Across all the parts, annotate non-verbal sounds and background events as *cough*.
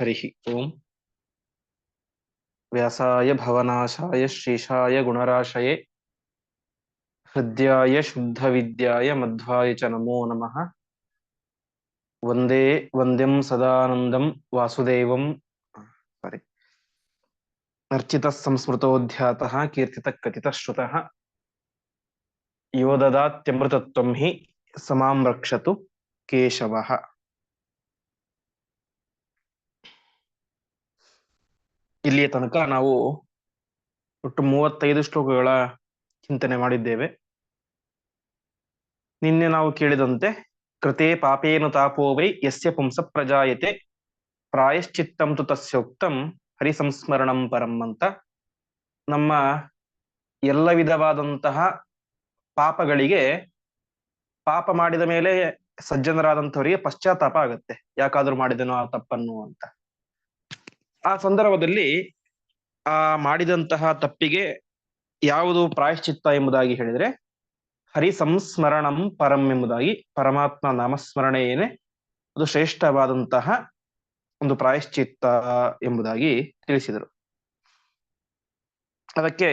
हरि ओम्। व्यासाय भवनाशाय गुणराशे गुणराशये। शुद्ध विद्याय मध्वाय च नमो नमः। वंदे वंद्यम सदानंदम वासुदेव। अर्चित संस्मृत संस्मृतोऽध्यातः, कीर्तितः कथितः श्रुतः। यो ददात्यमृतत्वं हि केशवः। ಇಲ್ಲಿಯ ತನಕ ನಾವು ಒಟ್ಟು ಮೂವತ್ತೈದು ಶ್ಲೋಕಗಳ ಚಿಂತನೆ ಮಾಡಿದ್ದೇವೆ. ನಿನ್ನೆ ನಾವು ಕೇಳಿದಂತೆ, ಕೃತೆ ಪಾಪೇನು ತಾಪೋವೈ ಯಸ್ಯ ಪುಂಸ ಪ್ರಜಾಯತೆ, ಪ್ರಾಯಶ್ಚಿತ್ತಂ ತು ತಸ್ಯೋಕ್ತಂ ಹರಿಸಂಸ್ಮರಣಂ ಪರಂ ಅಂತ. ನಮ್ಮ ಎಲ್ಲ ವಿಧವಾದಂತಹ ಪಾಪಗಳಿಗೆ ಪಾಪ ಮಾಡಿದ ಮೇಲೆ ಸಜ್ಜನರಾದಂಥವರಿಗೆ ಪಶ್ಚಾತ್ತಾಪ ಆಗುತ್ತೆ. ಯಾಕಾದ್ರೂ ಮಾಡಿದನೋ ಆ ತಪ್ಪನ್ನು ಅಂತ. ಆ ಸಂದರ್ಭದಲ್ಲಿ ಆ ಮಾಡಿದಂತಹ ತಪ್ಪಿಗೆ ಯಾವುದು ಪ್ರಾಯಶ್ಚಿತ್ತ ಎಂಬುದಾಗಿ ಹೇಳಿದ್ರೆ ಹರಿ ಸಂಸ್ಮರಣಂ ಪರಂ ಎಂಬುದಾಗಿ ಪರಮಾತ್ಮ ನಾಮಸ್ಮರಣೆಯೇನೆ ಅದು ಶ್ರೇಷ್ಠವಾದಂತಹ ಒಂದು ಪ್ರಾಯಶ್ಚಿತ್ತ ಎಂಬುದಾಗಿ ತಿಳಿಸಿದರು. ಅದಕ್ಕೆ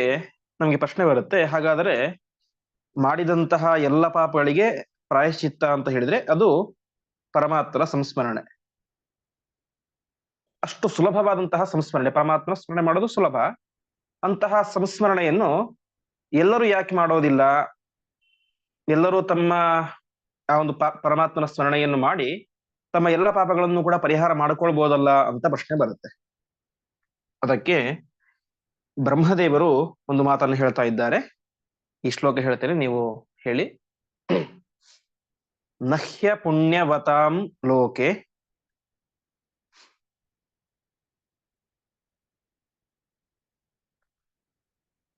ನಮಗೆ ಪ್ರಶ್ನೆ ಬರುತ್ತೆ, ಹಾಗಾದರೆ ಮಾಡಿದಂತಹ ಎಲ್ಲ ಪಾಪಗಳಿಗೆ ಪ್ರಾಯಶ್ಚಿತ್ತ ಅಂತ ಹೇಳಿದ್ರೆ ಅದು ಪರಮಾತ್ಮನ ಸಂಸ್ಮರಣೆ. ಅಷ್ಟು ಸುಲಭವಾದಂತಹ ಸಂಸ್ಮರಣೆ ಪರಮಾತ್ಮ ಸ್ಮರಣೆ ಮಾಡೋದು ಸುಲಭ. ಅಂತಹ ಸಂಸ್ಮರಣೆಯನ್ನು ಎಲ್ಲರೂ ಯಾಕೆ ಮಾಡೋದಿಲ್ಲ? ಎಲ್ಲರೂ ತಮ್ಮ ಆ ಒಂದು ಪರಮಾತ್ಮನ ಸ್ಮರಣೆಯನ್ನು ಮಾಡಿ ತಮ್ಮ ಎಲ್ಲ ಪಾಪಗಳನ್ನು ಕೂಡ ಪರಿಹಾರ ಮಾಡಿಕೊಳ್ಬಹುದಲ್ಲ ಅಂತ ಪ್ರಶ್ನೆ ಬರುತ್ತೆ. ಅದಕ್ಕೆ ಬ್ರಹ್ಮದೇವರು ಒಂದು ಮಾತನ್ನು ಹೇಳ್ತಾ ಇದ್ದಾರೆ. ಈ ಶ್ಲೋಕ ಹೇಳ್ತೇನೆ, ನೀವು ಹೇಳಿ. *clears throat* ನಹ್ಯ ಪುಣ್ಯವತಾಂ ಲೋಕೆ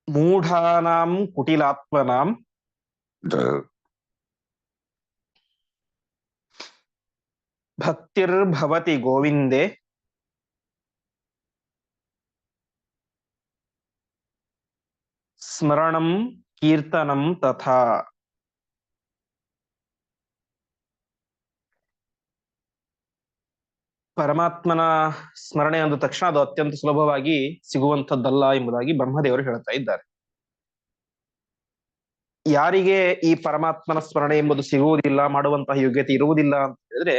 ಮೂಢಾನಾಂ ಕುಟಿಲಾತ್ಮನಾಂ. ಭಕ್ತಿರ್ಭವತಿ ಗೋವಿಂದೆ. ಸ್ಮರಣಂ ಕೀರ್ತನಂ ತಥಾ. ಪರಮಾತ್ಮನ ಸ್ಮರಣೆ ಅಂದ ತಕ್ಷಣ ಅದು ಅತ್ಯಂತ ಸುಲಭವಾಗಿ ಸಿಗುವಂಥದ್ದಲ್ಲ ಎಂಬುದಾಗಿ ಬ್ರಹ್ಮದೇವರು ಹೇಳ್ತಾ ಇದ್ದಾರೆ. ಯಾರಿಗೆ ಈ ಪರಮಾತ್ಮನ ಸ್ಮರಣೆ ಎಂಬುದು ಸಿಗುವುದಿಲ್ಲ, ಮಾಡುವಂತಹ ಯೋಗ್ಯತೆ ಇರುವುದಿಲ್ಲ ಅಂತ ಹೇಳಿದ್ರೆ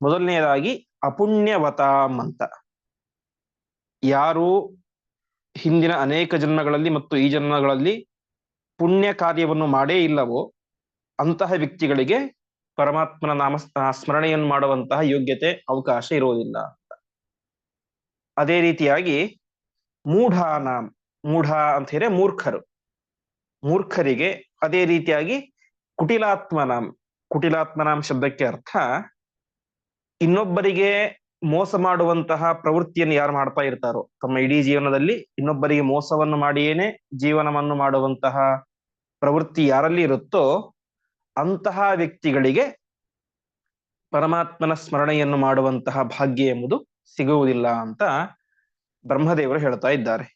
ಮೊದಲನೆಯದಾಗಿ ಅಪುಣ್ಯವತಾಂ ಅಂತ. ಯಾರು ಹಿಂದಿನ ಅನೇಕ ಜನ್ಮಗಳಲ್ಲಿ ಮತ್ತು ಈ ಜನ್ಮಗಳಲ್ಲಿ ಪುಣ್ಯ ಕಾರ್ಯವನ್ನು ಮಾಡೇ ಇಲ್ಲವೋ ಅಂತಹ ವ್ಯಕ್ತಿಗಳಿಗೆ ಪರಮಾತ್ಮನ ನಾಮ ಸ್ಮರಣೆಯನ್ನು ಮಾಡುವಂತಹ ಯೋಗ್ಯತೆ, ಅವಕಾಶ ಇರುವುದಿಲ್ಲ ಅಂತ. ಅದೇ ರೀತಿಯಾಗಿ ಮೂಢಾನಾಂ ಮೂಢ ಅಂತ ಹೇಳಿ ಮೂರ್ಖರು. ಮೂರ್ಖರಿಗೆ ಅದೇ ರೀತಿಯಾಗಿ ಕುಟಿಲಾತ್ಮನಾಂ ಕುಟಿಲಾತ್ಮನಾಂ ಶಬ್ದಕ್ಕೆ ಅರ್ಥ ಇನ್ನೊಬ್ಬರಿಗೆ ಮೋಸ ಮಾಡುವಂತಹ ಪ್ರವೃತ್ತಿಯನ್ನು ಯಾರು ಮಾಡ್ತಾ ಇರ್ತಾರೋ, ತಮ್ಮ ಇಡೀ ಜೀವನದಲ್ಲಿ ಇನ್ನೊಬ್ಬರಿಗೆ ಮೋಸವನ್ನು ಮಾಡಿಯೇನೆ ಜೀವನವನ್ನು ಮಾಡುವಂತಹ ಪ್ರವೃತ್ತಿ ಯಾರಲ್ಲಿ ಇರುತ್ತೋ ಅಂತಹ ವ್ಯಕ್ತಿಗಳಿಗೆ ಪರಮಾತ್ಮನ ಸ್ಮರಣೆಯನ್ನು ಮಾಡುವಂತಹ ಭಾಗ್ಯ ಎಂಬುದು ಸಿಗುವುದಿಲ್ಲ ಅಂತ ಬ್ರಹ್ಮದೇವರು ಹೇಳ್ತಾ ಇದ್ದಾರೆ.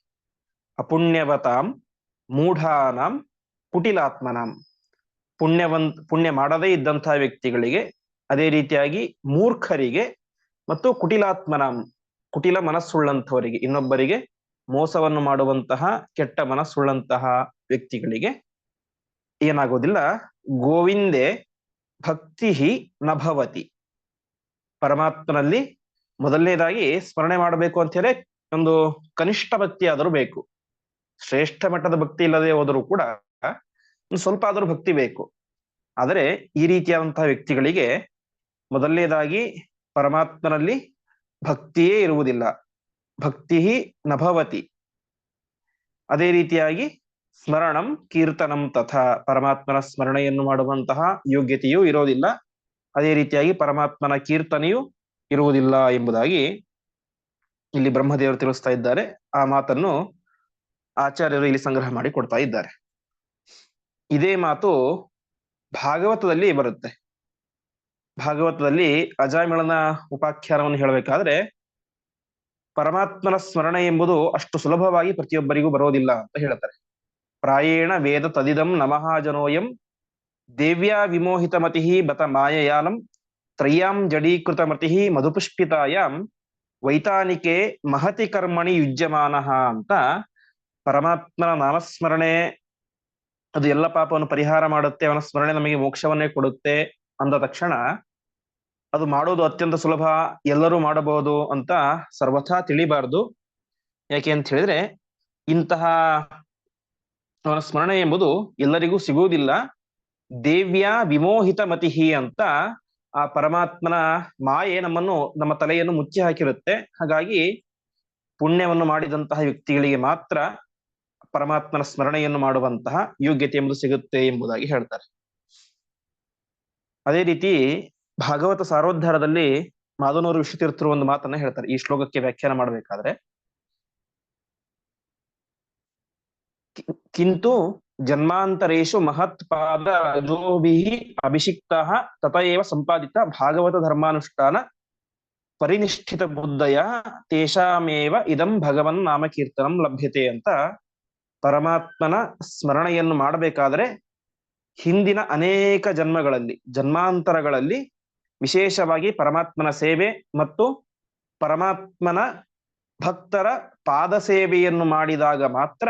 ಅಪುಣ್ಯವತಾಂ ಮೂಢಾನಾಂ ಕುಟಿಲಾತ್ಮನಾಂ. ಪುಣ್ಯವಂತ, ಪುಣ್ಯ ಮಾಡದೇ ಇದ್ದಂತಹ ವ್ಯಕ್ತಿಗಳಿಗೆ ಅದೇ ರೀತಿಯಾಗಿ ಮೂರ್ಖರಿಗೆ ಮತ್ತು ಕುಟಿಲಾತ್ಮನಾಂ, ಕುಟಿಲ ಮನಸ್ಸುಳ್ಳಂಥವರಿಗೆ, ಇನ್ನೊಬ್ಬರಿಗೆ ಮೋಸವನ್ನು ಮಾಡುವಂತಹ, ಕೆಟ್ಟ ಮನಸ್ಸುಳ್ಳಂತಹ ವ್ಯಕ್ತಿಗಳಿಗೆ ಏನಾಗೋದಿಲ್ಲ. ಗೋವಿಂದೆ ಭಕ್ತಿ ನಭವತಿ. ಪರಮಾತ್ಮನಲ್ಲಿ ಮೊದಲನೇದಾಗಿ ಸ್ಮರಣೆ ಮಾಡಬೇಕು ಅಂತ ಹೇಳಿ ಒಂದು ಕನಿಷ್ಠ ಭಕ್ತಿ ಆದರೂ ಬೇಕು. ಶ್ರೇಷ್ಠ ಮಟ್ಟದ ಭಕ್ತಿ ಇಲ್ಲದೆ ಹೋದರೂ ಕೂಡ ಸ್ವಲ್ಪ ಆದರೂ ಭಕ್ತಿ ಬೇಕು. ಆದರೆ ಈ ರೀತಿಯಾದಂತಹ ವ್ಯಕ್ತಿಗಳಿಗೆ ಮೊದಲನೇದಾಗಿ ಪರಮಾತ್ಮನಲ್ಲಿ ಭಕ್ತಿಯೇ ಇರುವುದಿಲ್ಲ. ಭಕ್ತಿ ನಭವತಿ. ಅದೇ ರೀತಿಯಾಗಿ ಸ್ಮರಣಂ, ಕೀರ್ತನಂ ತಥಾ ಪರಮಾತ್ಮನ ಸ್ಮರಣೆಯನ್ನು ಮಾಡುವಂತಹ ಯೋಗ್ಯತೆಯೂ ಇರೋದಿಲ್ಲ. ಅದೇ ರೀತಿಯಾಗಿ ಪರಮಾತ್ಮನ ಕೀರ್ತನೆಯೂ ಇರುವುದಿಲ್ಲ ಎಂಬುದಾಗಿ ಇಲ್ಲಿ ಬ್ರಹ್ಮದೇವರು ತಿಳಿಸ್ತಾ ಇದ್ದಾರೆ. ಆ ಮಾತನ್ನು ಆಚಾರ್ಯರು ಇಲ್ಲಿ ಸಂಗ್ರಹ ಮಾಡಿ ಕೊಡ್ತಾ ಇದ್ದಾರೆ. ಇದೇ ಮಾತು ಭಾಗವತದಲ್ಲಿ ಬರುತ್ತೆ. ಭಾಗವತದಲ್ಲಿ ಅಜಾಮಿಳನ ಉಪಾಖ್ಯಾನವನ್ನು ಹೇಳಬೇಕಾದ್ರೆ, ಪರಮಾತ್ಮನ ಸ್ಮರಣೆ ಎಂಬುದು ಅಷ್ಟು ಸುಲಭವಾಗಿ ಪ್ರತಿಯೊಬ್ಬರಿಗೂ ಬರೋದಿಲ್ಲ ಅಂತ ಹೇಳ್ತಾರೆ. ಪ್ರಾಯೇಣ ವೇದ ತದಿದಂ ನಮಃ ಜನೋಯಂ ದೇವ್ಯಾ ವಿಮೋಹಿತಮತಿ ಬತ ಮಾಯಯಾಲಂ ತ್ರಯ್ಯಾಂ ಜಡೀಕೃತಮತಿ ಮಧುಪುಷ್ಪಿತಾಯಾಂ ವೈತಾನಿಕೆ ಮಹತಿ ಕರ್ಮಣಿ ಯುಜ್ಯಮಾನ ಅಂತ ಪರಮಾತ್ಮನ ನಾಮಸ್ಮರಣೆ, ಅದು ಎಲ್ಲ ಪಾಪವನ್ನು ಪರಿಹಾರ ಮಾಡುತ್ತೆ, ಅವನ ಸ್ಮರಣೆ ನಮಗೆ ಮೋಕ್ಷವನ್ನೇ ಕೊಡುತ್ತೆ ಅಂದ ತಕ್ಷಣ ಅದು ಮಾಡೋದು ಅತ್ಯಂತ ಸುಲಭ, ಎಲ್ಲರೂ ಮಾಡಬಹುದು ಅಂತ ಸರ್ವಥಾ ತಿಳಿಬಾರ್ದು. ಯಾಕೆ ಅಂತ ಹೇಳಿದ್ರೆ ಇಂತಹ ಅವನ ಸ್ಮರಣೆ ಎಂಬುದು ಎಲ್ಲರಿಗೂ ಸಿಗುವುದಿಲ್ಲ. ದೇವ್ಯ ವಿಮೋಹಿತ ಮತಿಹಿ ಅಂತ ಆ ಪರಮಾತ್ಮನ ಮಾಯೆ ನಮ್ಮನ್ನು, ನಮ್ಮ ತಲೆಯನ್ನು ಮುಚ್ಚಿ ಹಾಕಿರುತ್ತೆ. ಹಾಗಾಗಿ ಪುಣ್ಯವನ್ನು ಮಾಡಿದಂತಹ ವ್ಯಕ್ತಿಗಳಿಗೆ ಮಾತ್ರ ಪರಮಾತ್ಮನ ಸ್ಮರಣೆಯನ್ನು ಮಾಡುವಂತಹ ಯೋಗ್ಯತೆ ಎಂಬುದು ಸಿಗುತ್ತೆ ಎಂಬುದಾಗಿ ಹೇಳ್ತಾರೆ. ಅದೇ ರೀತಿ ಭಾಗವತ ಸಾರೋದ್ಧಾರದಲ್ಲಿ ಮಾದನೂರು ವಿಶ್ವತೀರ್ಥರು ಒಂದು ಮಾತನ್ನ ಹೇಳ್ತಾರೆ. ಈ ಶ್ಲೋಕಕ್ಕೆ ವ್ಯಾಖ್ಯಾನ ಮಾಡಬೇಕಾದ್ರೆ ಕಿಂತು ಜನ್ಮಾಂತರೇಶು ಮಹತ್ ಪಾದ ರಜೋಭಿ ಅಭಿಷಿಕ್ತ ತಥೈವ ಸಂಪಾದಿತ ಭಾಗವತ ಧರ್ಮಾನುಷ್ಠಾನ ಪರಿನಿಷ್ಠಿತ ಬುದ್ಧಯ ತೇಷಾಮೇವ ಇದಂ ಭಗವನ್ ನಾಮ ಕೀರ್ತನಂ ಲಭ್ಯತೆ ಅಂತ ಪರಮಾತ್ಮನ ಸ್ಮರಣೆಯನ್ನು ಮಾಡಬೇಕಾದರೆ ಹಿಂದಿನ ಅನೇಕ ಜನ್ಮಗಳಲ್ಲಿ, ಜನ್ಮಾಂತರಗಳಲ್ಲಿ ವಿಶೇಷವಾಗಿ ಪರಮಾತ್ಮನ ಸೇವೆ ಮತ್ತು ಪರಮಾತ್ಮನ ಭಕ್ತರ ಪಾದ ಸೇವೆಯನ್ನು ಮಾಡಿದಾಗ ಮಾತ್ರ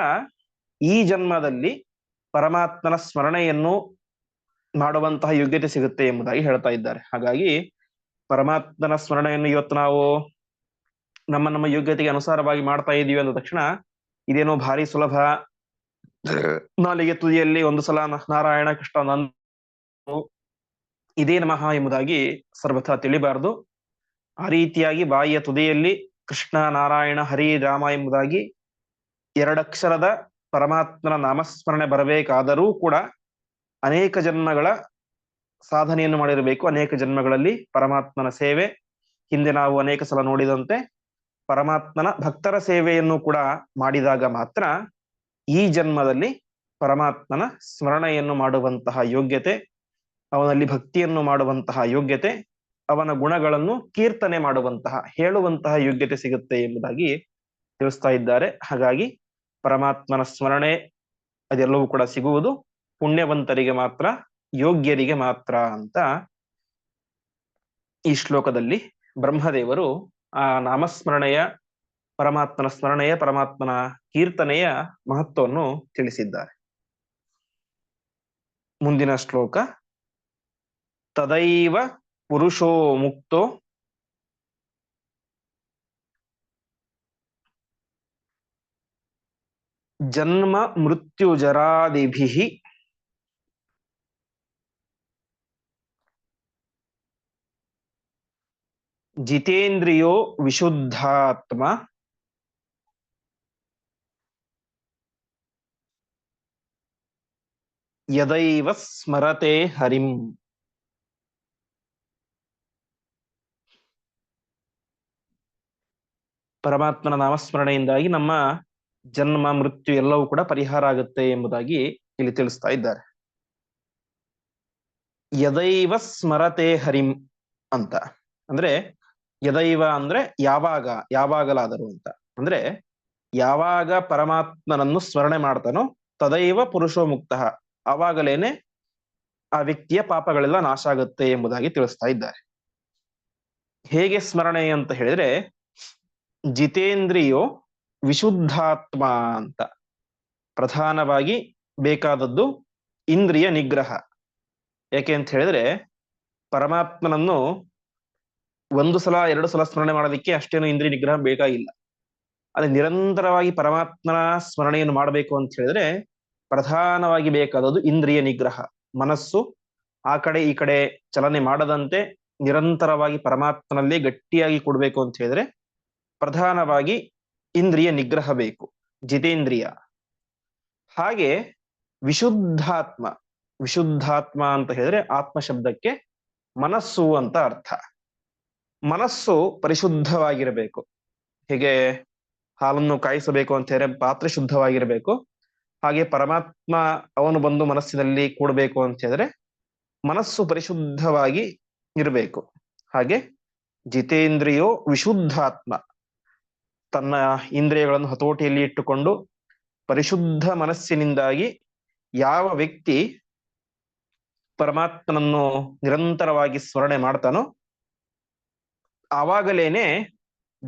ಈ ಜನ್ಮದಲ್ಲಿ ಪರಮಾತ್ಮನ ಸ್ಮರಣೆಯನ್ನು ಮಾಡುವಂತಹ ಯೋಗ್ಯತೆ ಸಿಗುತ್ತೆ ಎಂಬುದಾಗಿ ಹೇಳ್ತಾ ಇದ್ದಾರೆ. ಹಾಗಾಗಿ ಪರಮಾತ್ಮನ ಸ್ಮರಣೆಯನ್ನು ಇವತ್ತು ನಾವು ನಮ್ಮ ನಮ್ಮ ಯೋಗ್ಯತೆಗೆ ಅನುಸಾರವಾಗಿ ಮಾಡ್ತಾ ಇದೀವಿ ಅಂದ ತಕ್ಷಣ ಇದೇನೋ ಭಾರಿ ಸುಲಭ. ನಾಲಿಗೆ ತುದಿಯಲ್ಲಿ ಒಂದು ಸಲ ನಾರಾಯಣ ಕೃಷ್ಣ ನಂದು ಇದೇ ನಮಃ ಎಂಬುದಾಗಿ ಸರ್ವಥಾ ತಿಳಿಬಾರದು. ಆ ರೀತಿಯಾಗಿ ಬಾಯಿಯ ತುದಿಯಲ್ಲಿ ಕೃಷ್ಣ, ನಾರಾಯಣ, ಹರಿ, ರಾಮ ಎಂಬುದಾಗಿ ಎರಡಕ್ಷರದ ಪರಮಾತ್ಮನ ನಾಮಸ್ಮರಣೆ ಬರಬೇಕಾದರೂ ಕೂಡ ಅನೇಕ ಜನ್ಮಗಳ ಸಾಧನೆಯನ್ನು ಮಾಡಿರಬೇಕು. ಅನೇಕ ಜನ್ಮಗಳಲ್ಲಿ ಪರಮಾತ್ಮನ ಸೇವೆ. ಹಿಂದೆ ನಾವು ಅನೇಕ ಸಲ ನೋಡಿದಂತೆ ಪರಮಾತ್ಮನ ಭಕ್ತರ ಸೇವೆಯನ್ನು ಕೂಡ ಮಾಡಿದಾಗ ಮಾತ್ರ ಈ ಜನ್ಮದಲ್ಲಿ ಪರಮಾತ್ಮನ ಸ್ಮರಣೆಯನ್ನು ಮಾಡುವಂತಹ ಯೋಗ್ಯತೆ, ಅವನಲ್ಲಿ ಭಕ್ತಿಯನ್ನು ಮಾಡುವಂತಹ ಯೋಗ್ಯತೆ, ಅವನ ಗುಣಗಳನ್ನು ಕೀರ್ತನೆ ಮಾಡುವಂತಹ, ಹೇಳುವಂತಹ ಯೋಗ್ಯತೆ ಸಿಗುತ್ತೆ ಎಂಬುದಾಗಿ ತಿಳಿಸ್ತಾ ಇದ್ದಾರೆ. ಹಾಗಾಗಿ ಪರಮಾತ್ಮನ ಸ್ಮರಣೆ ಅದೆಲ್ಲವೂ ಕೂಡ ಸಿಗುವುದು. ಪುಣ್ಯವಂತರಿಗೆ ಮಾತ್ರ, ಯೋಗ್ಯರಿಗೆ ಮಾತ್ರ ಅಂತ ಈ ಶ್ಲೋಕದಲ್ಲಿ ಬ್ರಹ್ಮದೇವರು ಆ ನಾಮಸ್ಮರಣೆಯ, ಪರಮಾತ್ಮನ ಸ್ಮರಣೆಯ, ಪರಮಾತ್ಮನ ಕೀರ್ತನೆಯ ಮಹತ್ವವನ್ನು ತಿಳಿಸಿದ್ದಾರೆ. ಮುಂದಿನ ಶ್ಲೋಕ, ತದೈವ ಪುರುಷೋ ಮುಕ್ತೋ ಜನ್ಮ ಮೃತ್ಯುಜರಾದಿಭಿ ಜಿತೇಂದ್ರಿಯೋ ವಿಶುದ್ಧಾತ್ಮ. ಯದೈವ ಸ್ಮರತೆ ಹರಿಂ. ಪರಮಾತ್ಮನ ನಾಮಸ್ಮರಣೆಯಿಂದಾಗಿ ನಮ್ಮ ಜನ್ಮ, ಮೃತ್ಯು ಎಲ್ಲವೂ ಕೂಡ ಪರಿಹಾರ ಆಗುತ್ತೆ ಎಂಬುದಾಗಿ ಇಲ್ಲಿ ತಿಳಿಸ್ತಾ ಇದ್ದಾರೆ. ಯದೈವ ಸ್ಮರತೆ ಹರಿಂ ಅಂತ. ಅಂದ್ರೆ ಯದೈವ ಅಂದ್ರೆ ಯಾವಾಗ, ಯಾವಾಗಲಾದರೂ ಅಂತ. ಅಂದ್ರೆ ಯಾವಾಗ ಪರಮಾತ್ಮನನ್ನು ಸ್ಮರಣೆ ಮಾಡ್ತಾನೋ ತದೈವ ಪುರುಷೋ ಮುಕ್ತ. ಆವಾಗಲೇನೆ ಆ ವ್ಯಕ್ತಿಯ ಪಾಪಗಳೆಲ್ಲ ನಾಶ ಆಗುತ್ತೆ ಎಂಬುದಾಗಿ ತಿಳಿಸ್ತಾ ಇದ್ದಾರೆ. ಹೇಗೆ ಸ್ಮರಣೆ ಅಂತ ಹೇಳಿದ್ರೆ ಜಿತೇಂದ್ರಿಯೋ ವಿಶುದ್ಧಾತ್ಮ ಅಂತ. ಪ್ರಧಾನವಾಗಿ ಬೇಕಾದದ್ದು ಇಂದ್ರಿಯ ನಿಗ್ರಹ. ಯಾಕೆ ಅಂತ ಹೇಳಿದ್ರೆ ಪರಮಾತ್ಮನನ್ನು ಒಂದು ಸಲ, ಎರಡು ಸಲ ಸ್ಮರಣೆ ಮಾಡೋದಕ್ಕೆ ಅಷ್ಟೇನು ಇಂದ್ರಿಯ ನಿಗ್ರಹ ಬೇಕಾಗಿಲ್ಲ. ಅದೇ ನಿರಂತರವಾಗಿ ಪರಮಾತ್ಮನ ಸ್ಮರಣೆಯನ್ನು ಮಾಡಬೇಕು ಅಂತ ಹೇಳಿದ್ರೆ ಪ್ರಧಾನವಾಗಿ ಬೇಕಾದದ್ದು ಇಂದ್ರಿಯ ನಿಗ್ರಹ. ಮನಸ್ಸು ಆ ಕಡೆ ಈ ಕಡೆ ಚಲನೆ ಮಾಡದಂತೆ ನಿರಂತರವಾಗಿ ಪರಮಾತ್ಮನಲ್ಲೇ ಗಟ್ಟಿಯಾಗಿ ಕೊಡಬೇಕು ಅಂತ ಹೇಳಿದ್ರೆ ಪ್ರಧಾನವಾಗಿ ಇಂದ್ರಿಯ ನಿಗ್ರಹ ಬೇಕು, ಜಿತೇಂದ್ರಿಯ. ಹಾಗೆ ವಿಶುದ್ಧಾತ್ಮ ವಿಶುದ್ಧಾತ್ಮ ಅಂತ ಹೇಳಿದ್ರೆ ಆತ್ಮ ಶಬ್ದಕ್ಕೆ ಮನಸ್ಸು ಅಂತ ಅರ್ಥ. ಮನಸ್ಸು ಪರಿಶುದ್ಧವಾಗಿರಬೇಕು. ಹೀಗೆ ಹಾಲನ್ನು ಕಾಯಿಸಬೇಕು ಅಂತ ಹೇಳಿದ್ರೆ ಪಾತ್ರೆ ಶುದ್ಧವಾಗಿರಬೇಕು. ಹಾಗೆ ಪರಮಾತ್ಮ ಅವನು ಬಂದು ಮನಸ್ಸಿನಲ್ಲಿ ಕೂಡಬೇಕು ಅಂತ ಹೇಳಿದ್ರೆ ಮನಸ್ಸು ಪರಿಶುದ್ಧವಾಗಿ ಇರಬೇಕು. ಹಾಗೆ ಜಿತೇಂದ್ರಿಯೋ ವಿಶುದ್ಧಾತ್ಮ. ತನ್ನ ಇಂದ್ರಿಯಗಳನ್ನು ಹತೋಟಿಯಲ್ಲಿ ಇಟ್ಟುಕೊಂಡು ಪರಿಶುದ್ಧ ಮನಸ್ಸಿನಿಂದಾಗಿ ಯಾವ ವ್ಯಕ್ತಿ ಪರಮಾತ್ಮನನ್ನು ನಿರಂತರವಾಗಿ ಸ್ಮರಣೆ ಮಾಡ್ತಾನೋ ಆವಾಗಲೇನೆ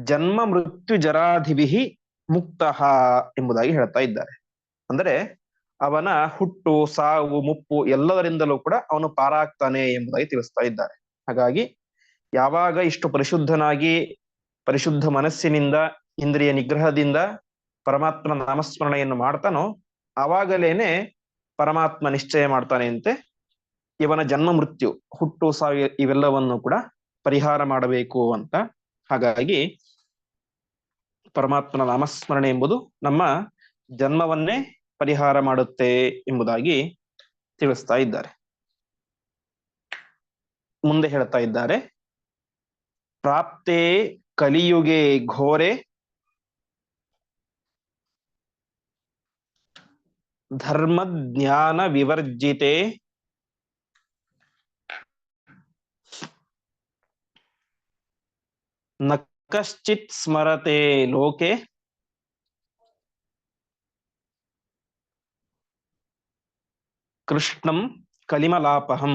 ಜನ್ಮ ಮೃತ್ಯು ಜರಾಧಿವಿಹಿ ಮುಕ್ತ ಎಂಬುದಾಗಿ ಹೇಳ್ತಾ ಇದ್ದಾರೆ. ಅಂದರೆ ಅವನ ಹುಟ್ಟು, ಸಾವು, ಮುಪ್ಪು ಎಲ್ಲದರಿಂದಲೂ ಕೂಡ ಅವನು ಪಾರಾಗ್ತಾನೆ ಎಂಬುದಾಗಿ ತಿಳಿಸ್ತಾ ಇದ್ದಾರೆ. ಹಾಗಾಗಿ ಯಾವಾಗ ಇಷ್ಟು ಪರಿಶುದ್ಧನಾಗಿ, ಪರಿಶುದ್ಧ ಮನಸ್ಸಿನಿಂದ ಇಂದ್ರಿಯ ನಿಗ್ರಹದಿಂದ ಪರಮಾತ್ಮನ ನಾಮಸ್ಮರಣೆಯನ್ನು ಮಾಡ್ತಾನೋ, ಆವಾಗಲೇನೆ ಪರಮಾತ್ಮ ನಿಶ್ಚಯ ಮಾಡ್ತಾನೆ ಅಂತೆ. ಇವನ ಜನ್ಮ ಮೃತ್ಯು, ಹುಟ್ಟು ಸಾವು ಇವೆಲ್ಲವನ್ನು ಕೂಡ ಪರಿಹಾರ ಮಾಡಬೇಕು ಅಂತ. ಹಾಗಾಗಿ ಪರಮಾತ್ಮನ ನಾಮಸ್ಮರಣೆ ಎಂಬುದು ನಮ್ಮ ಜನ್ಮವನ್ನೇ ಪರಿಹಾರ ಮಾಡುತ್ತೆ ಎಂಬುದಾಗಿ ತಿಳಿಸ್ತಾ ಇದ್ದಾರೆ. ಮುಂದೆ ಹೇಳ್ತಾ ಇದ್ದಾರೆ. ಪ್ರಾಪ್ತೆ ಕಲಿಯುಗೆ ಘೋರೆ ಧರ್ಮ ಜ್ಞಾನ ವಿವರ್ಜಿತೆ ನ ಕಶ್ಚಿತ್ ಸ್ಮರತೆ ಲೋಕೆ ಕೃಷ್ಣಂ ಕಲಿಮಲಾಪಹಂ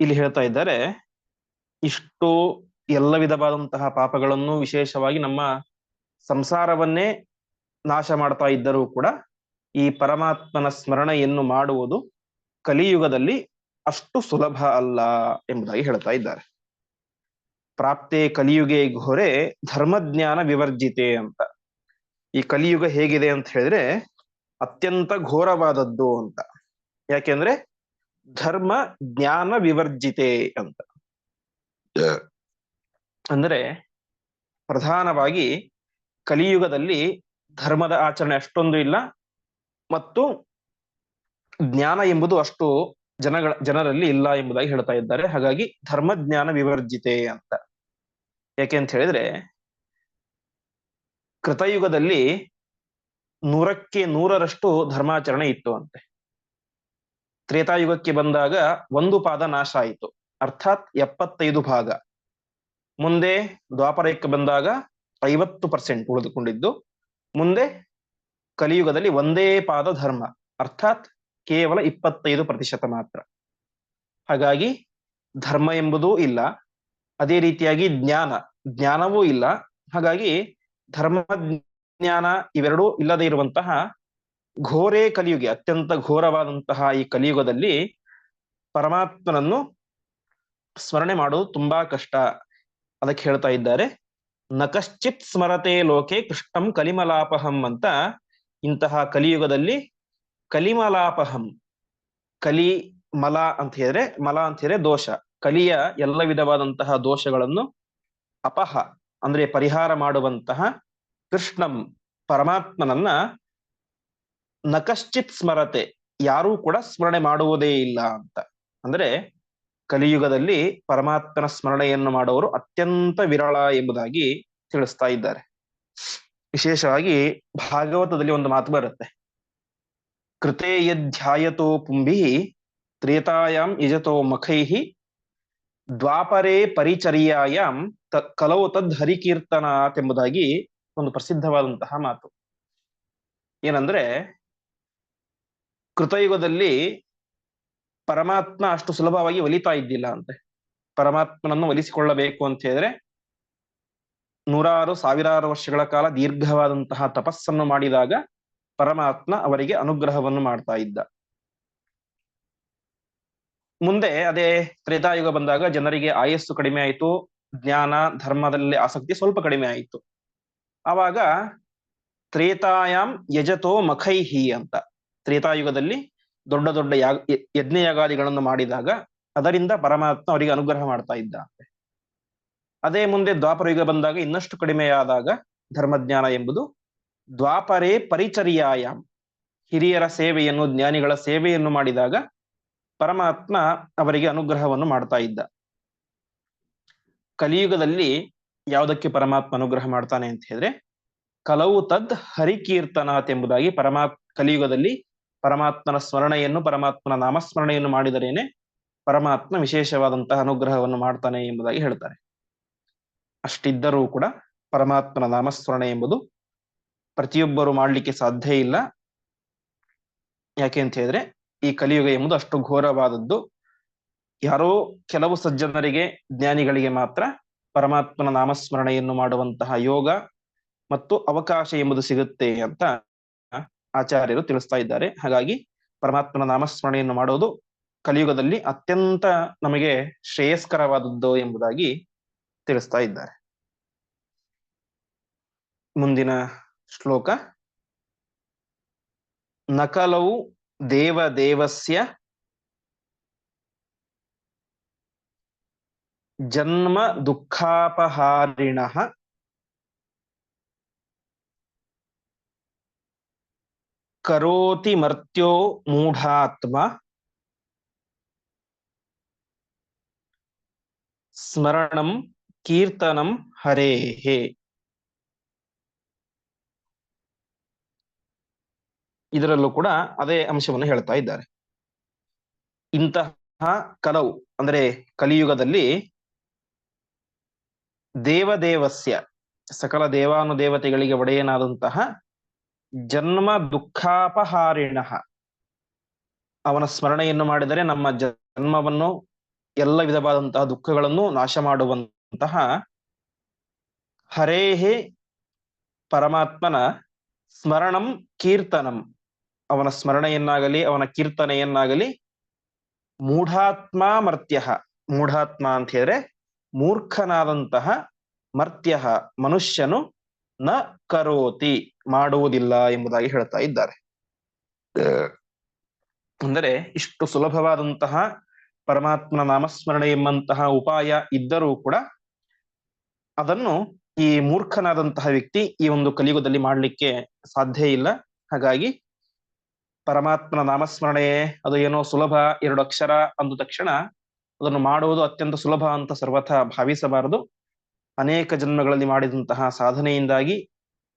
ಇಲ್ಲಿ ಹೇಳ್ತಾ ಇದ್ದಾರೆ ಇಷ್ಟು ಎಲ್ಲ ವಿಧವಾದಂತಹ ಪಾಪಗಳನ್ನು ವಿಶೇಷವಾಗಿ ನಮ್ಮ ಸಂಸಾರವನ್ನೇ ನಾಶ ಮಾಡ್ತಾ ಇದ್ದರೂ ಕೂಡ ಈ ಪರಮಾತ್ಮನ ಸ್ಮರಣೆಯನ್ನು ಮಾಡುವುದು ಕಲಿಯುಗದಲ್ಲಿ ಅಷ್ಟು ಸುಲಭ ಅಲ್ಲ ಎಂಬುದಾಗಿ ಹೇಳ್ತಾ ಇದ್ದಾರೆ. ಪ್ರಾಪ್ತೆ ಕಲಿಯುಗೆ ಘೋರೆ ಧರ್ಮಜ್ಞಾನ ವಿವರ್ಜಿತೆ ಅಂತ. ಈ ಕಲಿಯುಗ ಹೇಗಿದೆ ಅಂತ ಹೇಳಿದ್ರೆ ಅತ್ಯಂತ ಘೋರವಾದದ್ದು ಅಂತ. ಯಾಕೆಂದ್ರೆ ಧರ್ಮ ಜ್ಞಾನ ವಿವರ್ಜಿತೆ ಅಂತ. ಅಂದ್ರೆ ಪ್ರಧಾನವಾಗಿ ಕಲಿಯುಗದಲ್ಲಿ ಧರ್ಮದ ಆಚರಣೆ ಅಷ್ಟೊಂದು ಇಲ್ಲ ಮತ್ತು ಜ್ಞಾನ ಎಂಬುದು ಅಷ್ಟು ಜನಗಳ, ಜನರಲ್ಲಿ ಇಲ್ಲ ಎಂಬುದಾಗಿ ಹೇಳ್ತಾ ಇದ್ದಾರೆ. ಹಾಗಾಗಿ ಧರ್ಮ ಜ್ಞಾನ ವಿವರ್ಜಿತೆ ಅಂತ. ಯಾಕೆ ಅಂತ ಹೇಳಿದ್ರೆ ಕೃತಯುಗದಲ್ಲಿ ನೂರಕ್ಕೆ ನೂರರಷ್ಟು ಧರ್ಮಾಚರಣೆ ಇತ್ತು ಅಂತೆ. ತ್ರೇತಾಯುಗಕ್ಕೆ ಬಂದಾಗ ಒಂದು ಪಾದ ನಾಶ ಆಯಿತು. ಅರ್ಥಾತ್ ಎಪ್ಪತ್ತೈದು ಭಾಗ. ಮುಂದೆ ದ್ವಾಪರಯಕ್ಕೆ ಬಂದಾಗ ಐವತ್ತು ಪರ್ಸೆಂಟ್ ಉಳಿದುಕೊಂಡಿದ್ದು. ಮುಂದೆ ಕಲಿಯುಗದಲ್ಲಿ ಒಂದೇ ಪಾದ ಧರ್ಮ, ಅರ್ಥಾತ್ ಕೇವಲ ಇಪ್ಪತ್ತೈದು ಪ್ರತಿಶತ ಮಾತ್ರ. ಹಾಗಾಗಿ ಧರ್ಮ ಎಂಬುದೂ ಇಲ್ಲ, ಅದೇ ರೀತಿಯಾಗಿ ಜ್ಞಾನ, ಜ್ಞಾನವೂ ಇಲ್ಲ. ಹಾಗಾಗಿ ಧರ್ಮ, ಜ್ಞಾನ ಇವೆರಡೂ ಇಲ್ಲದೆ ಇರುವಂತಹ ಘೋರೇ ಕಲಿಯುಗೆ, ಅತ್ಯಂತ ಘೋರವಾದಂತಹ ಈ ಕಲಿಯುಗದಲ್ಲಿ ಪರಮಾತ್ಮನನ್ನು ಸ್ಮರಣೆ ಮಾಡುವುದು ತುಂಬಾ ಕಷ್ಟ. ಅದಕ್ಕೆ ಹೇಳ್ತಾ ಇದ್ದಾರೆ, ನಕಶ್ಚಿತ್ ಸ್ಮರತೆ ಲೋಕೆ ಕೃಷ್ಣಂ ಕಲಿಮಲಾಪಹಂ ಅಂತ ಇಂತಹ ಕಲಿಯುಗದಲ್ಲಿ ಕಲಿಮಲಾಪಹಂ ಕಲಿ ಮಲ ಅಂತ ಹೇಳಿದ್ರೆ, ಮಲ ಅಂತ ಹೇಳಿದ್ರೆ ದೋಷ. ಕಲಿಯ ಎಲ್ಲ ವಿಧವಾದಂತಹ ದೋಷಗಳನ್ನು ಅಪಹ, ಅಂದ್ರೆ ಪರಿಹಾರ ಮಾಡುವಂತಹ ಕೃಷ್ಣಂ, ಪರಮಾತ್ಮನನ್ನ ನಕಶ್ಚಿತ್ ಸ್ಮರತೆ, ಯಾರೂ ಕೂಡ ಸ್ಮರಣೆ ಮಾಡುವುದೇ ಇಲ್ಲ ಅಂತ. ಅಂದ್ರೆ ಕಲಿಯುಗದಲ್ಲಿ ಪರಮಾತ್ಮನ ಸ್ಮರಣೆಯನ್ನು ಮಾಡುವವರು ಅತ್ಯಂತ ವಿರಳ ಎಂಬುದಾಗಿ ತಿಳಿಸ್ತಾ ಇದ್ದಾರೆ. ವಿಶೇಷವಾಗಿ ಭಾಗವತದಲ್ಲಿ ಒಂದು ಮಾತು ಬರುತ್ತೆ. ಕೃತೆ ಯಧ್ಯಾಯತೋ ಪುಂಭಿ ತ್ರೇತಾಯಾಂ ಯಜತೋ ಮಖೈಹಿ ದ್ವಾಪರೇ ಪರಿಚರ್ಯಾಯಾಮ್ ತ ಕಲವು ತದ್ ಹರಿಕೀರ್ತನಾತ್ ಎಂಬುದಾಗಿ ಒಂದು ಪ್ರಸಿದ್ಧವಾದಂತಹ ಮಾತು. ಏನಂದ್ರೆ ಕೃತಯುಗದಲ್ಲಿ ಪರಮಾತ್ಮ ಅಷ್ಟು ಸುಲಭವಾಗಿ ಒಲಿತಾ ಇದ್ದಿಲ್ಲ ಅಂತೆ. ಪರಮಾತ್ಮನನ್ನು ಒಲಿಸಿಕೊಳ್ಳಬೇಕು ಅಂತ ಹೇಳಿದ್ರೆ ನೂರಾರು ಸಾವಿರಾರು ವರ್ಷಗಳ ಕಾಲ ದೀರ್ಘವಾದಂತಹ ತಪಸ್ಸನ್ನು ಮಾಡಿದಾಗ ಪರಮಾತ್ಮ ಅವರಿಗೆ ಅನುಗ್ರಹವನ್ನು ಮಾಡ್ತಾ ಇದ್ದ. ಮುಂದೆ ಅದೇ ತ್ರೇತಾಯುಗ ಬಂದಾಗ ಜನರಿಗೆ ಆಯಸ್ಸು ಕಡಿಮೆ ಆಯಿತು, ಜ್ಞಾನ, ಧರ್ಮದಲ್ಲಿ ಆಸಕ್ತಿ ಸ್ವಲ್ಪ ಕಡಿಮೆ ಆಯಿತು. ಆವಾಗ ತ್ರೇತಾಯಾಮ್ ಯಜತೋ ಮಖೈಹಿ ಅಂತ. ತ್ರೇತಾಯುಗದಲ್ಲಿ ದೊಡ್ಡ ದೊಡ್ಡ ಯಾಗ ಯಜ್ಞ ಯಾಗಾದಿಗಳನ್ನು ಮಾಡಿದಾಗ ಅದರಿಂದ ಪರಮಾತ್ಮ ಅವರಿಗೆ ಅನುಗ್ರಹ ಮಾಡ್ತಾ ಇದ್ದ ಅದೇ ಮುಂದೆ ದ್ವಾಪರ ಯುಗ ಬಂದಾಗ ಇನ್ನಷ್ಟು ಕಡಿಮೆಯಾದಾಗ ಧರ್ಮಜ್ಞಾನ ಎಂಬುದು ದ್ವಾಪರೇ ಪರಿಚರ್ಯಾಯ ಹಿರಿಯರ ಸೇವೆಯನ್ನು, ಜ್ಞಾನಿಗಳ ಸೇವೆಯನ್ನು ಮಾಡಿದಾಗ ಪರಮಾತ್ಮ ಅವರಿಗೆ ಅನುಗ್ರಹವನ್ನು ಮಾಡ್ತಾ ಇದ್ದ. ಕಲಿಯುಗದಲ್ಲಿ ಯಾವುದಕ್ಕೆ ಪರಮಾತ್ಮ ಅನುಗ್ರಹ ಮಾಡ್ತಾನೆ ಅಂತ ಹೇಳಿದ್ರೆ ಕಲವು ತದ್ ಹರಿಕೀರ್ತನಾಥ್ ಎಂಬುದಾಗಿ ಪರಮಾತ್ಮ, ಕಲಿಯುಗದಲ್ಲಿ ಪರಮಾತ್ಮನ ಸ್ಮರಣೆಯನ್ನು, ಪರಮಾತ್ಮನ ನಾಮಸ್ಮರಣೆಯನ್ನು ಮಾಡಿದರೇನೆ ಪರಮಾತ್ಮ ವಿಶೇಷವಾದಂತಹ ಅನುಗ್ರಹವನ್ನು ಮಾಡ್ತಾನೆ ಎಂಬುದಾಗಿ ಹೇಳ್ತಾರೆ. ಅಷ್ಟಿದ್ದರೂ ಕೂಡ ಪರಮಾತ್ಮನ ನಾಮಸ್ಮರಣೆ ಎಂಬುದು ಪ್ರತಿಯೊಬ್ಬರು ಮಾಡಲಿಕ್ಕೆ ಸಾಧ್ಯ ಇಲ್ಲ. ಯಾಕೆ ಅಂತ ಹೇಳಿದ್ರೆ ಈ ಕಲಿಯುಗ ಎಂಬುದು ಅಷ್ಟು ಘೋರವಾದದ್ದು. ಯಾರೋ ಕೆಲವು ಸಜ್ಜನರಿಗೆ, ಜ್ಞಾನಿಗಳಿಗೆ ಮಾತ್ರ ಪರಮಾತ್ಮನ ನಾಮಸ್ಮರಣೆಯನ್ನು ಮಾಡುವಂತಹ ಯೋಗ ಮತ್ತು ಅವಕಾಶ ಎಂಬುದು ಸಿಗುತ್ತೆ ಅಂತ ಆಚಾರ್ಯರು ತಿಳಿಸ್ತಾ ಇದ್ದಾರೆ. ಹಾಗಾಗಿ ಪರಮಾತ್ಮನ ನಾಮಸ್ಮರಣೆಯನ್ನು ಮಾಡೋದು ಕಲಿಯುಗದಲ್ಲಿ ಅತ್ಯಂತ ನಮಗೆ ಶ್ರೇಯಸ್ಕರವಾದದ್ದು ಎಂಬುದಾಗಿ ತಿಳಿಸ್ತಾ ಇದ್ದಾರೆ. ಮುಂದಿನ ಶ್ಲೋಕ. ನಕಲವು ದೇವದೇವಸ್ಯ ಜನ್ಮ ದುಃಖಾಪಹಾರಿಣ ಕರೋತಿ ಮರ್ತ್ಯೋ ಮೂಢಾತ್ಮ ಸ್ಮರಣಂ ಕೀರ್ತನಂ ಹರೇಹೇ ಇದರಲ್ಲೂ ಕೂಡ ಅದೇ ಅಂಶವನ್ನು ಹೇಳ್ತಾ ಇದ್ದಾರೆ. ಇಂತಹ ಕಲವು, ಅಂದರೆ ಕಲಿಯುಗದಲ್ಲಿ ದೇವದೇವಸ್ಯ, ಸಕಲ ದೇವಾನುದೇವತೆಗಳಿಗೆ ಒಡೆಯನಾದಂತಹ ಜನ್ಮ ದುಃಖಾಪಹಾರಿಣ. ಅವನ ಸ್ಮರಣೆಯನ್ನು ಮಾಡಿದರೆ ನಮ್ಮ ಜನ್ಮವನ್ನು ಎಲ್ಲ ವಿಧವಾದಂತಹ ದುಃಖಗಳನ್ನು ನಾಶ ಮಾಡುವಂತಹ ಹರೇಹೇ ಪರಮಾತ್ಮನ ಸ್ಮರಣಂ ಕೀರ್ತನಂ. ಅವನ ಸ್ಮರಣೆಯನ್ನಾಗಲಿ, ಅವನ ಕೀರ್ತನೆಯನ್ನಾಗಲಿ ಮೂಢಾತ್ಮ ಮರ್ತ್ಯ ಮೂಢಾತ್ಮ ಅಂತ ಹೇಳಿದ್ರೆ ಮೂರ್ಖನಾದಂತಹ ಮರ್ತ್ಯ, ಮನುಷ್ಯನು ನ ಕರೋತಿ. ಮಾಡುವುದಿಲ್ಲ ಎಂಬುದಾಗಿ ಹೇಳ್ತಾ ಇದ್ದಾರೆ. ಅಂದರೆ ಇಷ್ಟು ಸುಲಭವಾದಂತಹ ಪರಮಾತ್ಮನ ನಾಮಸ್ಮರಣೆ ಎಂಬಂತಹ ಉಪಾಯ ಇದ್ದರೂ ಕೂಡ ಅದನ್ನು ಈ ಮೂರ್ಖನಾದಂತಹ ವ್ಯಕ್ತಿ ಈ ಒಂದು ಕಲಿಯುಗದಲ್ಲಿ ಮಾಡಲಿಕ್ಕೆ ಸಾಧ್ಯ ಇಲ್ಲ. ಹಾಗಾಗಿ ಪರಮಾತ್ಮನ ನಾಮಸ್ಮರಣೆ ಅದು ಏನೋ ಸುಲಭ ಎರಡು ಅಕ್ಷರ ಅಂದ ತಕ್ಷಣ ಅದನ್ನು ಮಾಡುವುದು ಅತ್ಯಂತ ಸುಲಭ ಅಂತ ಸರ್ವಥ ಭಾವಿಸಬಾರದು. ಅನೇಕ ಜನ್ಮಗಳಲ್ಲಿ ಮಾಡಿದಂತಹ ಸಾಧನೆಯಿಂದಾಗಿ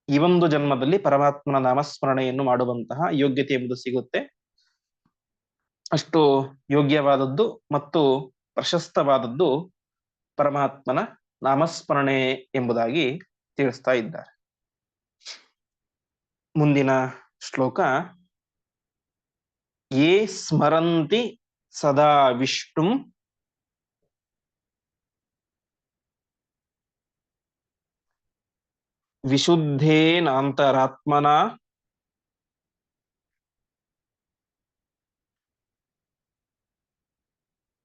ಈ ಒಂದು ಜನ್ಮದಲ್ಲಿ ಪರಮಾತ್ಮನ ನಾಮಸ್ಮರಣೆಯನ್ನು ಮಾಡುವಂತಹ ಯೋಗ್ಯತೆ ಎಂಬುದು ಸಿಗುತ್ತೆ. ಅಷ್ಟು ಯೋಗ್ಯವಾದದ್ದು ಮತ್ತು ಪ್ರಶಸ್ತವಾದದ್ದು ಪರಮಾತ್ಮನ ನಾಮಸ್ಮರಣೆ ಎಂಬುದಾಗಿ ತಿಳಿಸ್ತಾ ಇದ್ದಾರೆ. ಮುಂದಿನ ಶ್ಲೋಕ, ಯೇ ಸ್ಮರಂತಿ ಸದಾ ವಿಷ್ಣುಂ ವಿಶುದ್ಧೇನಾಂತರಾತ್ಮನ?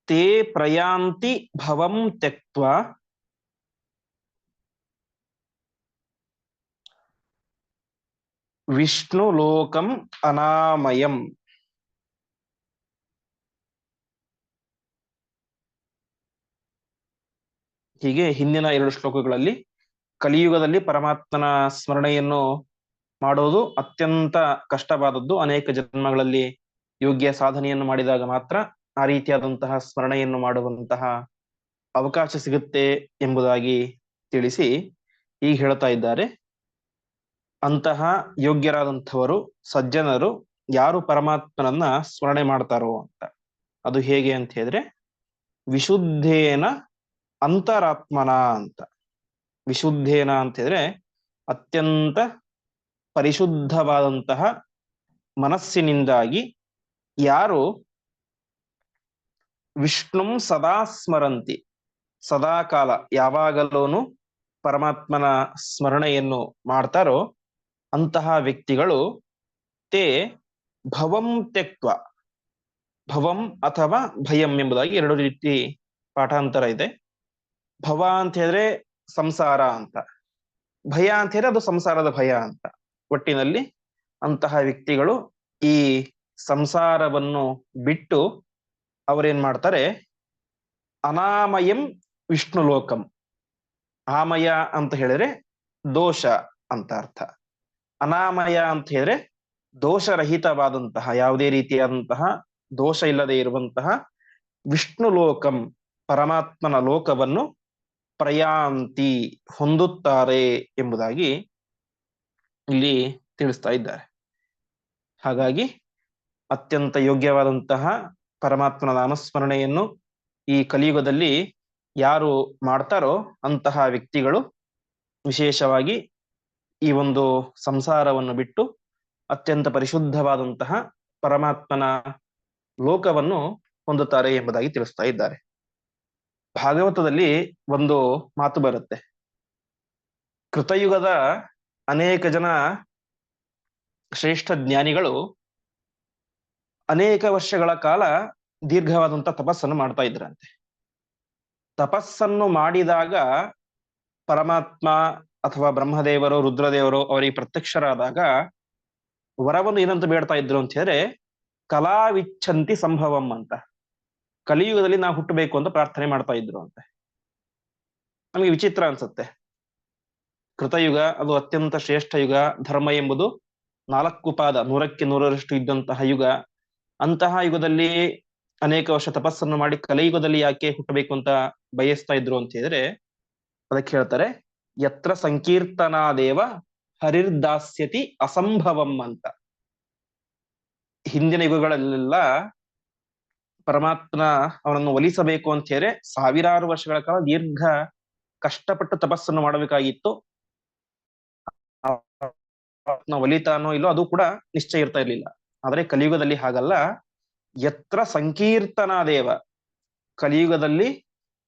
ತೇ ಪ್ರಯಾಂತಿ ಭವಂ ತ್ಯಕ್ತ್ವಾ. ವಿಷ್ಣು ಲೋಕಂ ಅನಾಮಯಂ. ಹೀಗೆ ಹಿಂದಿನ ಎರಡು ಶ್ಲೋಕಗಳಲ್ಲಿ ಕಲಿಯುಗದಲ್ಲಿ ಪರಮಾತ್ಮನ ಸ್ಮರಣೆಯನ್ನು ಮಾಡುವುದು ಅತ್ಯಂತ ಕಷ್ಟವಾದದ್ದು. ಅನೇಕ ಜನ್ಮಗಳಲ್ಲಿ ಯೋಗ್ಯ ಸಾಧನೆಯನ್ನು ಮಾಡಿದಾಗ ಮಾತ್ರ ಆ ರೀತಿಯಾದಂತಹ ಸ್ಮರಣೆಯನ್ನು ಮಾಡುವಂತಹ ಅವಕಾಶ ಸಿಗುತ್ತೆ ಎಂಬುದಾಗಿ ತಿಳಿಸಿ ಈಗ ಹೇಳ್ತಾ ಇದ್ದಾರೆ. ಅಂತಹ ಯೋಗ್ಯರಾದಂಥವರು, ಸಜ್ಜನರು ಯಾರು ಪರಮಾತ್ಮನನ್ನ ಸ್ಮರಣೆ ಮಾಡ್ತಾರೋ ಅಂತ. ಅದು ಹೇಗೆ ಅಂತ ಹೇಳಿದ್ರೆ, ವಿಶುದ್ಧೇನ ಅಂತರಾತ್ಮನ ಅಂತ. ವಿಶುದ್ಧೇನ ಅಂತ ಹೇಳಿದ್ರೆ ಅತ್ಯಂತ ಪರಿಶುದ್ಧವಾದಂತಹ ಮನಸ್ಸಿನಿಂದಾಗಿ ಯಾರು ವಿಷ್ಣುಂ ಸದಾ ಸ್ಮರಂತಿ. ಸದಾ ಕಾಲ ಯಾವಾಗಲೂನು ಪರಮಾತ್ಮನ ಸ್ಮರಣೆಯನ್ನು ಮಾಡ್ತಾರೋ ಅಂತಹ ವ್ಯಕ್ತಿಗಳು ತೇ ಭವಂ ತೆಕ್ವ ಭವಂ ಅಥವಾ ಭಯಂ ಎಂಬುದಾಗಿ ಎರಡು ರೀತಿ ಪಾಠಾಂತರ ಇದೆ. ಭವ ಅಂತ ಹೇಳಿದ್ರೆ ಸಂಸಾರ ಅಂತ. ಭಯ ಅಂತ ಹೇಳಿದ್ರೆ ಅದು ಸಂಸಾರದ ಭಯ ಅಂತ. ಒಟ್ಟಿನಲ್ಲಿ ಅಂತಹ ವ್ಯಕ್ತಿಗಳು ಈ ಸಂಸಾರವನ್ನು ಬಿಟ್ಟು ಅವರೇನ್ ಮಾಡ್ತಾರೆ? ಅನಾಮಯಂ ವಿಷ್ಣು ಲೋಕಂ ಆಮಯ ಅಂತ ಹೇಳಿದ್ರೆ ದೋಷ ಅಂತ ಅರ್ಥ. ಅನಾಮಯ ಅಂತ ಹೇಳಿದ್ರೆ ದೋಷರಹಿತವಾದಂತಹ, ಯಾವುದೇ ರೀತಿಯಾದಂತಹ ದೋಷ ಇಲ್ಲದೆ ಇರುವಂತಹ ವಿಷ್ಣು ಲೋಕಂ ಪರಮಾತ್ಮನ ಲೋಕವನ್ನು ಪ್ರಯಾಂತಿ ಹೊಂದುತ್ತಾರೆ ಎಂಬುದಾಗಿ ಇಲ್ಲಿ ತಿಳಿಸ್ತಾ ಇದ್ದಾರೆ. ಹಾಗಾಗಿ ಅತ್ಯಂತ ಯೋಗ್ಯವಾದಂತಹ ಪರಮಾತ್ಮನ ನಾಮಸ್ಮರಣೆಯನ್ನು ಈ ಕಲಿಯುಗದಲ್ಲಿ ಯಾರು ಮಾಡ್ತಾರೋ ಅಂತಹ ವ್ಯಕ್ತಿಗಳು ವಿಶೇಷವಾಗಿ ಈ ಒಂದು ಸಂಸಾರವನ್ನು ಬಿಟ್ಟು ಅತ್ಯಂತ ಪರಿಶುದ್ಧವಾದಂತಹ ಪರಮಾತ್ಮನ ಲೋಕವನ್ನು ಹೊಂದುತ್ತಾರೆ ಎಂಬುದಾಗಿ ತಿಳಿಸ್ತಾ ಇದ್ದಾರೆ. ಭಾಗವತದಲ್ಲಿ ಒಂದು ಮಾತು ಬರುತ್ತೆ. ಕೃತಯುಗದ ಅನೇಕ ಜನ ಶ್ರೇಷ್ಠ ಜ್ಞಾನಿಗಳು ಅನೇಕ ವರ್ಷಗಳ ಕಾಲ ದೀರ್ಘವಾದಂತ ತಪಸ್ಸನ್ನು ಮಾಡ್ತಾ ಇದ್ರಂತೆ. ತಪಸ್ಸನ್ನು ಮಾಡಿದಾಗ ಪರಮಾತ್ಮ ಅಥವಾ ಬ್ರಹ್ಮದೇವರು, ರುದ್ರದೇವರು ಅವರಿಗೆ ಪ್ರತ್ಯಕ್ಷರಾದಾಗ ವರವನ್ನು ಏನಂತ ಬೇಡ್ತಾ ಇದ್ರು ಅಂತ ಹೇಳಿದ್ರೆ ಕಲಾವಿಚ್ಛಂತಿ ಸಂಭವಂ ಅಂತ. ಕಲಿಯುಗದಲ್ಲಿ ನಾವು ಹುಟ್ಟಬೇಕು ಅಂತ ಪ್ರಾರ್ಥನೆ ಮಾಡ್ತಾ ಇದ್ರು ಅಂತೆ. ನಮಗೆ ವಿಚಿತ್ರ ಅನ್ಸುತ್ತೆ. ಕೃತಯುಗ ಅದು ಅತ್ಯಂತ ಶ್ರೇಷ್ಠ ಯುಗ, ಧರ್ಮ ಎಂಬುದು ನಾಲ್ಕು ಪಾದ, ನೂರಕ್ಕೆ ನೂರರಷ್ಟು ಇದ್ದಂತಹ ಯುಗ. ಅಂತಹ ಯುಗದಲ್ಲಿ ಅನೇಕ ವರ್ಷ ತಪಸ್ಸನ್ನು ಮಾಡಿ ಕಲಿಯುಗದಲ್ಲಿ ಯಾಕೆ ಹುಟ್ಟಬೇಕು ಅಂತ ಬಯಸ್ತಾ ಇದ್ರು ಅಂತ ಹೇಳಿದ್ರೆ, ಅದಕ್ಕೆ ಹೇಳ್ತಾರೆ, ಯತ್ರ ಸಂಕೀರ್ತನಾದೇವ ಹರಿರ್ದಾಸ್ಯತಿ ಅಸಂಭವಂ ಅಂತ. ಹಿಂದಿನ ಯುಗಗಳಲ್ಲೆಲ್ಲ ಪರಮಾತ್ಮನ ಅವನನ್ನು ಒಲಿಸಬೇಕು ಅಂತ ಹೇಳಿ ಸಾವಿರಾರು ವರ್ಷಗಳ ಕಾಲ ದೀರ್ಘ ಕಷ್ಟಪಟ್ಟು ತಪಸ್ಸನ್ನು ಮಾಡಬೇಕಾಗಿತ್ತು. ಒಲಿತಾನೋ ಇಲ್ಲೋ ಅದು ಕೂಡ ನಿಶ್ಚಯ ಇರ್ತಾ ಇರ್ಲಿಲ್ಲ. ಆದ್ರೆ ಕಲಿಯುಗದಲ್ಲಿ ಹಾಗಲ್ಲ. ಯತ್ರ ಸಂಕೀರ್ತನಾದೇವ ಕಲಿಯುಗದಲ್ಲಿ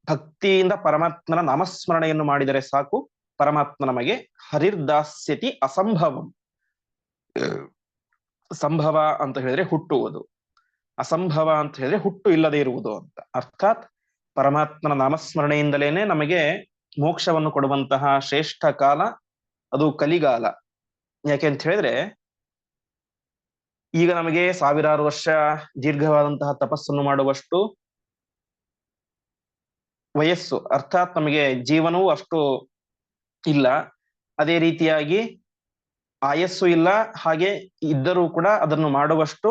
ಭಕ್ತಿಯಿಂದ ಪರಮಾತ್ಮನ ನಾಮಸ್ಮರಣೆಯನ್ನು ಮಾಡಿದರೆ ಸಾಕು. ಪರಮಾತ್ಮ ನಮಗೆ ಹರಿರ್ದಾಸ್ಯತಿ ಅಸಂಭವಂ. ಸಂಭವ ಅಂತ ಹೇಳಿದ್ರೆ ಹುಟ್ಟುವುದು. ಅಸಂಭವ ಅಂತ ಹೇಳಿದ್ರೆ ಹುಟ್ಟು ಇಲ್ಲದೆ ಇರುವುದು ಅಂತ. ಅರ್ಥಾತ್ ಪರಮಾತ್ಮನ ನಾಮಸ್ಮರಣೆಯಿಂದಲೇನೆ ನಮಗೆ ಮೋಕ್ಷವನ್ನು ಕೊಡುವಂತಹ ಶ್ರೇಷ್ಠ ಕಾಲ ಅದು ಕಲಿಗಾಲ. ಯಾಕೆ ಅಂತ ಹೇಳಿದ್ರೆ ಈಗ ನಮಗೆ ಸಾವಿರಾರು ವರ್ಷ ದೀರ್ಘವಾದಂತಹ ತಪಸ್ಸನ್ನು ಮಾಡುವಷ್ಟು ವಯಸ್ಸು, ಅರ್ಥಾತ್ ನಮಗೆ ಜೀವನವೂ ಅಷ್ಟು ಇಲ್ಲ. ಅದೇ ರೀತಿಯಾಗಿ ಆಯಸ್ಸು ಇಲ್ಲ, ಹಾಗೆ ಇದ್ದರೂ ಕೂಡ ಅದನ್ನು ಮಾಡುವಷ್ಟು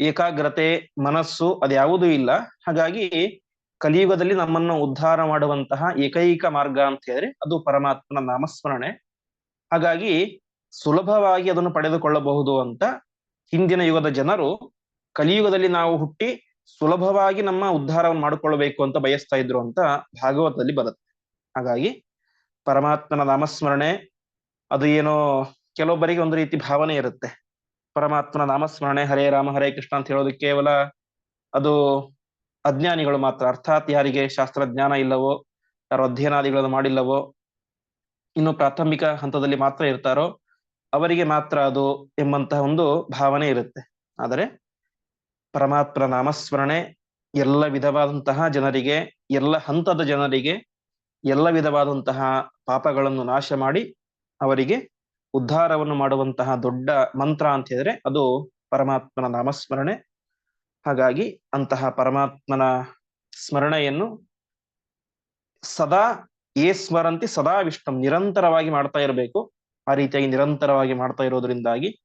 ಏಕಾಗ್ರತೆ, ಮನಸ್ಸು ಅದ್ಯಾವುದೂ ಇಲ್ಲ. ಹಾಗಾಗಿ ಕಲಿಯುಗದಲ್ಲಿ ನಮ್ಮನ್ನು ಉದ್ಧಾರ ಮಾಡುವಂತಹ ಏಕೈಕ ಮಾರ್ಗ ಅಂತ ಹೇಳಿದ್ರೆ ಅದು ಪರಮಾತ್ಮನ ನಾಮಸ್ಮರಣೆ. ಹಾಗಾಗಿ ಸುಲಭವಾಗಿ ಅದನ್ನು ಪಡೆದುಕೊಳ್ಳಬಹುದು ಅಂತ ಹಿಂದಿನ ಯುಗದ ಜನರು ಕಲಿಯುಗದಲ್ಲಿ ನಾವು ಹುಟ್ಟಿ ಸುಲಭವಾಗಿ ನಮ್ಮ ಉದ್ಧಾರವನ್ನು ಮಾಡಿಕೊಳ್ಳಬೇಕು ಅಂತ ಬಯಸ್ತಾ ಇದ್ರು ಅಂತ ಭಾಗವತದಲ್ಲಿ ಬರುತ್ತೆ. ಹಾಗಾಗಿ ಪರಮಾತ್ಮನ ನಾಮಸ್ಮರಣೆ ಅದು ಏನೋ ಕೆಲವೊಬ್ಬರಿಗೆ ಒಂದು ರೀತಿ ಭಾವನೆ ಇರುತ್ತೆ. ಪರಮಾತ್ಮನ ನಾಮಸ್ಮರಣೆ, ಹರೇ ರಾಮ, ಹರೇ ಕೃಷ್ಣ ಅಂತ ಹೇಳೋದು ಕೇವಲ ಅದು ಅಜ್ಞಾನಿಗಳು ಮಾತ್ರ. ಅರ್ಥಾತ್ ಯಾರಿಗೆ ಶಾಸ್ತ್ರ ಜ್ಞಾನ ಇಲ್ಲವೋ, ಯಾರು ಅಧ್ಯಯನಾದಿಗಳನ್ನು ಮಾಡಿಲ್ಲವೋ, ಇನ್ನು ಪ್ರಾಥಮಿಕ ಹಂತದಲ್ಲಿ ಮಾತ್ರ ಇರ್ತಾರೋ, ಅವರಿಗೆ ಮಾತ್ರ ಅದು ಎಂಬಂತಹ ಒಂದು ಭಾವನೆ ಇರುತ್ತೆ. ಆದರೆ ಪರಮಾತ್ಮನ ನಾಮಸ್ಮರಣೆ ಎಲ್ಲ ವಿಧವಾದಂತಹ ಜನರಿಗೆ, ಎಲ್ಲ ಹಂತದ ಜನರಿಗೆ, ಎಲ್ಲ ವಿಧವಾದಂತಹ ಪಾಪಗಳನ್ನು ನಾಶ ಮಾಡಿ ಅವರಿಗೆ ಉದ್ಧಾರವನ್ನು ಮಾಡುವಂತಹ ದೊಡ್ಡ ಮಂತ್ರ ಅಂತ ಹೇಳಿದ್ರೆ ಅದು ಪರಮಾತ್ಮನ ನಾಮಸ್ಮರಣೆ. ಹಾಗಾಗಿ ಅಂತಹ ಪರಮಾತ್ಮನ ಸ್ಮರಣೆಯನ್ನು ಸದಾ ಏ ಸ್ಮರಂತಿ ಸದಾ ವಿಷ್ಣು ನಿರಂತರವಾಗಿ ಮಾಡ್ತಾ ಇರಬೇಕು. ಆ ರೀತಿಯಾಗಿ ನಿರಂತರವಾಗಿ ಮಾಡ್ತಾ ಇರೋದ್ರಿಂದಾಗಿ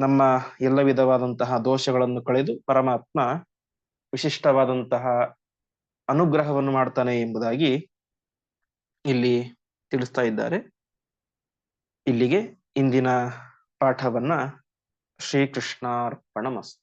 ನಮ್ಮ ಎಲ್ಲ ವಿಧವಾದಂತಹ ದೋಷಗಳನ್ನು ಕಳೆದು ಪರಮಾತ್ಮ ವಿಶಿಷ್ಟವಾದಂತಹ ಅನುಗ್ರಹವನ್ನು ಮಾಡ್ತಾನೆ ಎಂಬುದಾಗಿ ಇಲ್ಲಿ ತಿಳಿಸ್ತಾ ಇದ್ದಾರೆ. ಇಲ್ಲಿಗೆ ಇಂದಿನ ಪಾಠವನ್ನ ಶ್ರೀಕೃಷ್ಣಾರ್ಪಣಮಸ್ತು.